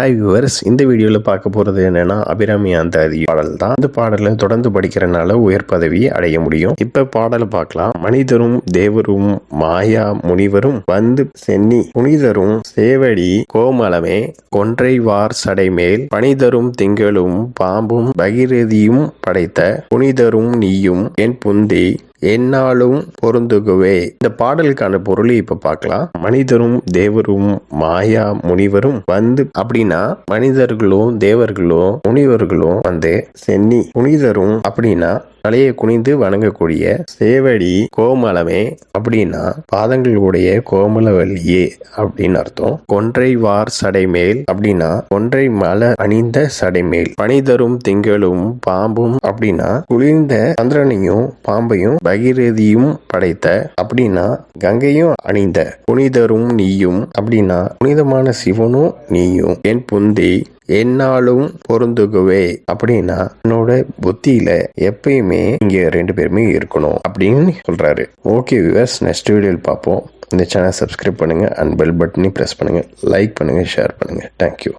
Hi viewers இந்த வீடியோவில் பார்க்க போகிறது என்னென்னா அபிராமி அந்தாதி பாடல் தான். இந்த பாடலை தொடர்ந்து படிக்கிறனால உயர் பதவி அடைய முடியும். இப்போ பாடலை பார்க்கலாம். மனிதரும் தேவரும் மாயா முனிவரும் வந்து சென்னி புனிதரும் சேவடி கோமலமே கொன்றைவார் சடைமேல் பனிதரும் திங்களும் பாம்பும் பகிரதியும் படைத்த புனிதரும் நீயும் என் புந்தி என்னாலும் பொருந்துகுவே. இந்த பாடலுக்கான பொருளை இப்ப பார்க்கலாம். மனிதரும் தேவரும் மாயா முனிவரும் வந்து அப்படின்னா மனிதர்களும் தேவர்களும் முனிவர்களும் வந்து சென்னி. புனிதரும் அப்படின்னா தலையை குனிந்து வணங்கக்கூடிய சேவடி கோமலமே அப்படின்னா பாதங்களுடைய கோமலவல்லியே அப்படின்னு அர்த்தம். கொன்றை வார் சடைமேல் அப்படின்னா கொன்றை மல அணிந்த சடைமேல். பனிதரும் திங்களும் பாம்பும் அப்படின்னா குளிர்ந்த சந்திரனையும் பாம்பையும் பகிரதியும் படைத்த அப்படின்னா கங்கையும் அணிந்த. புனிதரும் நீயும் அப்படின்னா புனிதமான சிவனும் நீயும். என் புந்தி என்னாலும் பொருந்துகுவே. அப்படின்னா என்னோட புத்தியில எப்பயுமே இங்க ரெண்டு பேருமே இருக்கணும் அப்படின்னு சொல்றாரு. ஓகே விவர்ஸ் நெக்ஸ்ட் வீடியோவில் பார்ப்போம். இந்த சேனல் சப்ஸ்கிரைப் பண்ணுங்க அண்ட் பெல் பட்டனையும் ப்ரெஸ் பண்ணுங்க. லைக் பண்ணுங்க ஷேர் பண்ணுங்க. Thank you